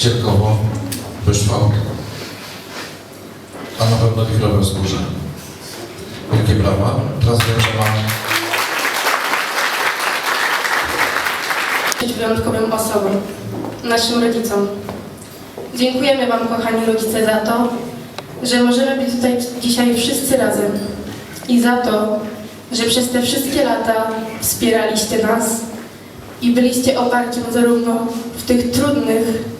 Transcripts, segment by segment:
Cielkowo, Byszwał, a na pewno Wichrowe Wzgórze. Wielkie brawa. Teraz wiem, wyjątkowym osobom, naszym rodzicom. Dziękujemy Wam, kochani rodzice, za to, że możemy być tutaj dzisiaj wszyscy razem i za to, że przez te wszystkie lata wspieraliście nas i byliście oparciem zarówno w tych trudnych,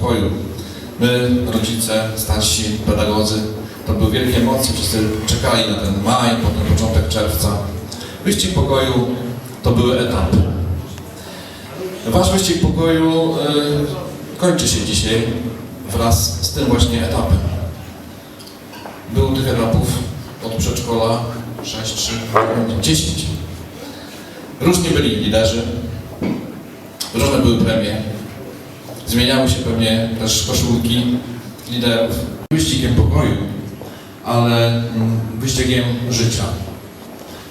pokoju? My, rodzice, starsi, pedagodzy, to były wielkie emocje, wszyscy czekali na ten maj, potem początek czerwca. Wyścig pokoju to były etapy. Wasz wyścig pokoju y, kończy się dzisiaj wraz z tym właśnie etapem. Było tych etapów od przedszkola 6, 3, 10. Różni byli liderzy, Różne były premie. Zmieniały się pewnie też koszulki liderów. Wyścigiem pokoju, ale mm, wyścigiem życia.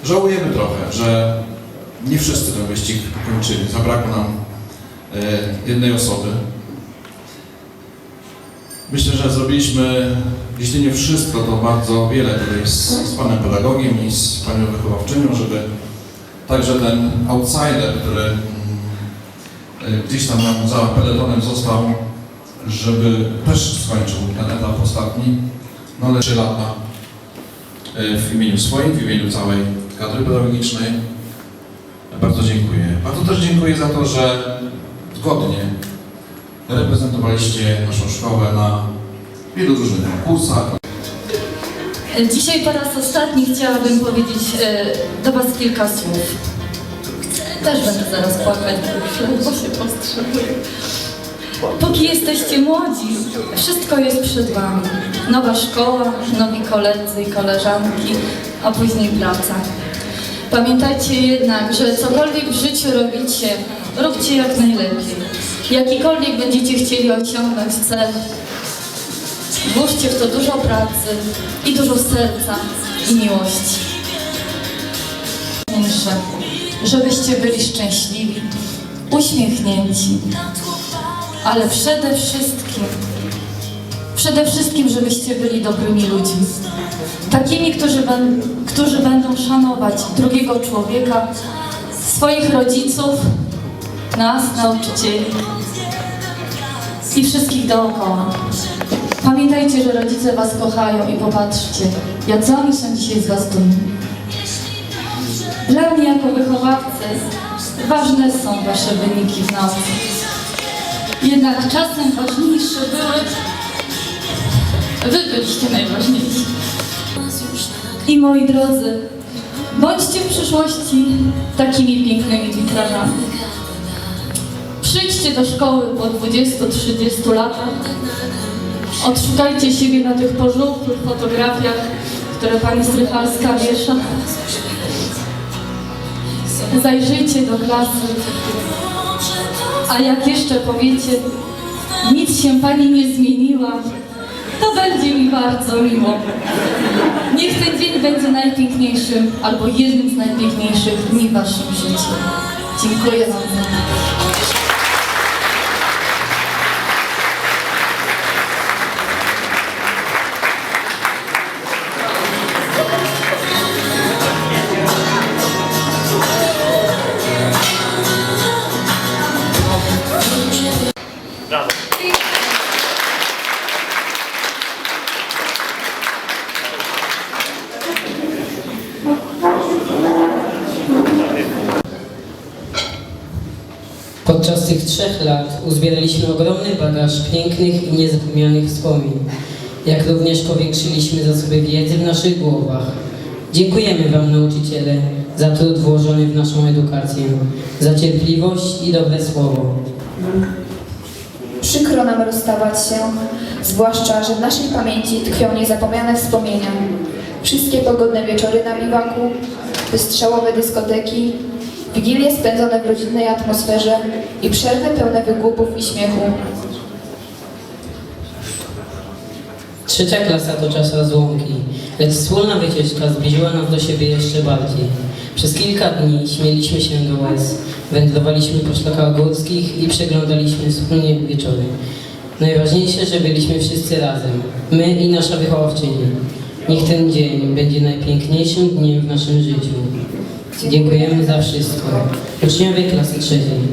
Żałujemy trochę, że nie wszyscy ten wyścig kończyli. Zabrakło nam e, jednej osoby. Myślę, że zrobiliśmy, jeśli nie wszystko, to bardzo wiele tutaj z, z panem pedagogiem i z panią wychowawczynią, żeby także ten outsider, który gdzieś tam nam za peletonem został, żeby też skończył ten etap ostatni, no ale trzy lata e, w imieniu swoim, w imieniu całej kadry pedagogicznej. Bardzo dziękuję. Bardzo też dziękuję za to, że zgodnie reprezentowaliście naszą szkołę na wielu różnych konkursach, Dzisiaj po raz ostatni chciałabym powiedzieć e, do Was kilka słów. Też będę zaraz płakać, bo się powstrzymuję. Póki jesteście młodzi, wszystko jest przed Wami. Nowa szkoła, nowi koledzy i koleżanki, a później praca. Pamiętajcie jednak, że cokolwiek w życiu robicie, róbcie jak najlepiej. Jakikolwiek będziecie chcieli osiągnąć cel, Włóżcie w to dużo pracy i dużo serca i miłości. Najważniejsze, żebyście byli szczęśliwi, uśmiechnięci, ale przede wszystkim, przede wszystkim, żebyście byli dobrymi ludźmi. Takimi, którzy, ben, którzy będą szanować drugiego człowieka, swoich rodziców, nas, nauczycieli i wszystkich dookoła. Pamiętajcie, że rodzice Was kochają i popatrzcie, jacy oni są dzisiaj z Was dumni. Dla mnie jako wychowawcy ważne są Wasze wyniki w nauce. Jednak czasem ważniejsze były... Wy byliście najważniejsi. I moi drodzy, bądźcie w przyszłości takimi pięknymi witrażami. Przyjdźcie do szkoły po 20-30 latach Odszukajcie siebie na tych pożółtych fotografiach, które pani Strychalska wiesza. Zajrzyjcie do klasy. A jak jeszcze powiecie, nic się pani nie zmieniła, to będzie mi bardzo miło. Niech ten dzień będzie najpiękniejszym albo jednym z najpiękniejszych dni w waszym życiu. Dziękuję wam Podczas tych trzech lat uzbieraliśmy ogromny bagaż pięknych i niezapomnianych wspomnień, jak również powiększyliśmy zasoby wiedzy w naszych głowach. Dziękujemy Wam, nauczyciele, za trud włożony w naszą edukację, za cierpliwość i dobre słowo. Przykro nam rozstawać się, zwłaszcza, że w naszej pamięci tkwią niezapomniane wspomnienia. Wszystkie pogodne wieczory na biwaku, wystrzałowe dyskoteki, wigilie spędzone w rodzinnej atmosferze i przerwy pełne wygłupów i śmiechu. Trzecia klasa to czas rozłąki, lecz wspólna wycieczka zbliżyła nas do siebie jeszcze bardziej. Przez kilka dni śmieliśmy się do łez, wędrowaliśmy po szlakach górskich i przeglądaliśmy wspólnie wieczory. Najważniejsze, że byliśmy wszyscy razem, my i nasza wychowawczyni. Niech ten dzień będzie najpiękniejszym dniem w naszym życiu. Dziękujemy za wszystko. Uczniowie klasy trzeciej.